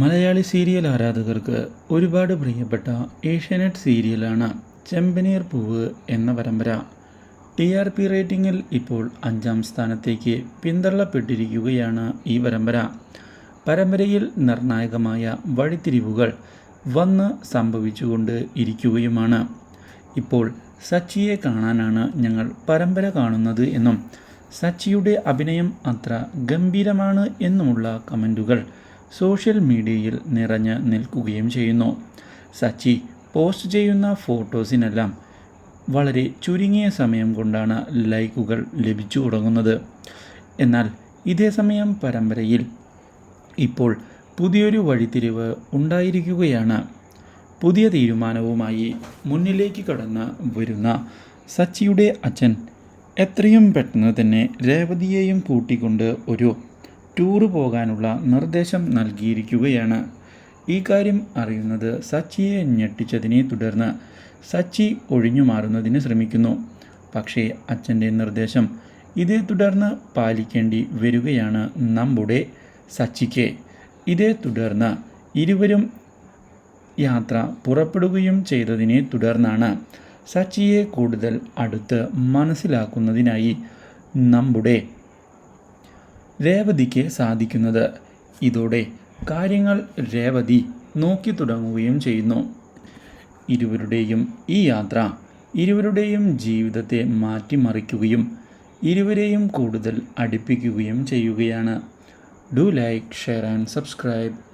Malayali serial ആരാധകർക്ക് ഒരുപാട് പ്രിയപ്പെട്ട ഏഷ്യാനെറ്റ് സീരിയലാണ് ചെമ്പനീർ പൂവ് എന്ന പരമ്പര. ടി ആർ പി റേറ്റിംഗിൽ ഇപ്പോൾ അഞ്ചാം സ്ഥാനത്തേക്ക് പിന്തള്ളപ്പെട്ടിരിക്കുകയാണ് ഈ പരമ്പര. പരമ്പരയിൽ നിർണായകമായ വഴിത്തിരിവുകൾ വന്ന് സംഭവിച്ചുകൊണ്ട് ഇരിക്കുകയുമാണ്. ഇപ്പോൾ സച്ചിയെ കാണാനാണ് ഞങ്ങൾ പരമ്പര കാണുന്നത് എന്നും സച്ചിയുടെ അഭിനയം അത്ര ഗംഭീരമാണ് എന്നുമുള്ള കമന്റുകൾ സോഷ്യൽ മീഡിയയിൽ നിറഞ്ഞ് നിൽക്കുകയും ചെയ്യുന്നു. സച്ചി പോസ്റ്റ് ചെയ്യുന്ന ഫോട്ടോസിനെല്ലാം വളരെ ചുരുങ്ങിയ സമയം കൊണ്ടാണ് ലൈക്കുകൾ ലഭിച്ചു തുടങ്ങുന്നത്. എന്നാൽ ഇതേ സമയം പരമ്പരയിൽ ഇപ്പോൾ പുതിയൊരു വഴിത്തിരിവ് ഉണ്ടായിരിക്കുകയാണ്. പുതിയ തീരുമാനവുമായി മുന്നിലേക്ക് കടന്ന് വരുന്ന സച്ചിയുടെ അച്ഛൻ എത്രയും പെട്ടെന്ന് തന്നെ രേവതിയെയും കൂട്ടിക്കൊണ്ട് ഒരു ടൂറ് പോകാനുള്ള നിർദ്ദേശം നൽകിയിരിക്കുകയാണ്. ഈ കാര്യം അറിയുന്നത് സച്ചിയെ ഞെട്ടിച്ചതിനെ തുടർന്ന് സച്ചി ഒഴിഞ്ഞു മാറുന്നതിന് ശ്രമിക്കുന്നു. പക്ഷേ അച്ഛന്റെ നിർദ്ദേശം ഇതേ തുടർന്ന് പാലിക്കേണ്ടി വരികയാണ് നമ്മുടെ സച്ചിക്ക്. ഇതേ തുടർന്ന് ഇരുവരും യാത്ര പുറപ്പെടുകയും ചെയ്തതിനെ തുടർന്നാണ് സച്ചിയെ കൂടുതൽ അടുത്ത് മനസ്സിലാക്കുന്നതിനായി നമ്മുടെ രേവതിക്ക് സാധിക്കുന്നത്. ഇതോടെ കാര്യങ്ങൾ രേവതി നോക്കി തുടങ്ങുകയും ചെയ്യുന്നു. ഇരുവരുടെയും ഈ യാത്ര ഇരുവരുടെയും ജീവിതത്തെ മാറ്റിമറിക്കുകയും ഇരുവരെയും കൂടുതൽ അടുപ്പിക്കുകയും ചെയ്യുകയാണ്. Do like share and subscribe.